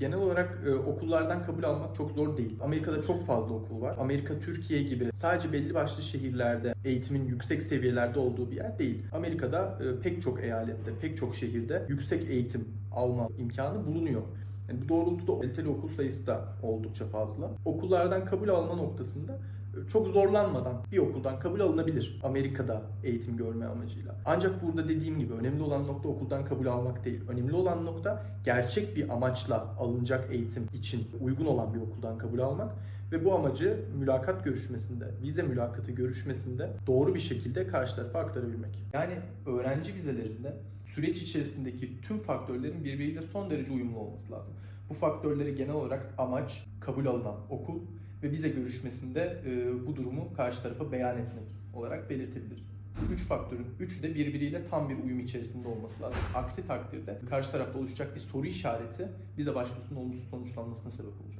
Genel olarak e, okullardan kabul almak çok zor değil. Amerika'da çok fazla okul var. Amerika Türkiye gibi sadece belli başlı şehirlerde eğitimin yüksek seviyelerde olduğu bir yer değil. Amerika'da e, pek çok eyalette, pek çok şehirde yüksek eğitim alma imkanı bulunuyor. Yani bu doğrultuda kaliteli okul sayısı da oldukça fazla. Okullardan kabul alma noktasında çok zorlanmadan bir okuldan kabul alınabilir Amerika'da eğitim görme amacıyla. Ancak burada dediğim gibi önemli olan nokta okuldan kabul almak değil. Önemli olan nokta gerçek bir amaçla alınacak eğitim için uygun olan bir okuldan kabul almak ve bu amacı mülakat görüşmesinde, vize mülakatı görüşmesinde doğru bir şekilde karşı tarafa aktarabilmek. Yani öğrenci vizelerinde süreç içerisindeki tüm faktörlerin birbiriyle son derece uyumlu olması lazım. Bu faktörleri genel olarak amaç, kabul alınan okul ve vize görüşmesinde e, bu durumu karşı tarafa beyan etmek olarak belirtebiliriz. Üç faktörün üçü de birbiriyle tam bir uyum içerisinde olması lazım. Aksi takdirde karşı tarafta oluşacak bir soru işareti vize başvurusunun olumsuz sonuçlanmasına sebep olacak.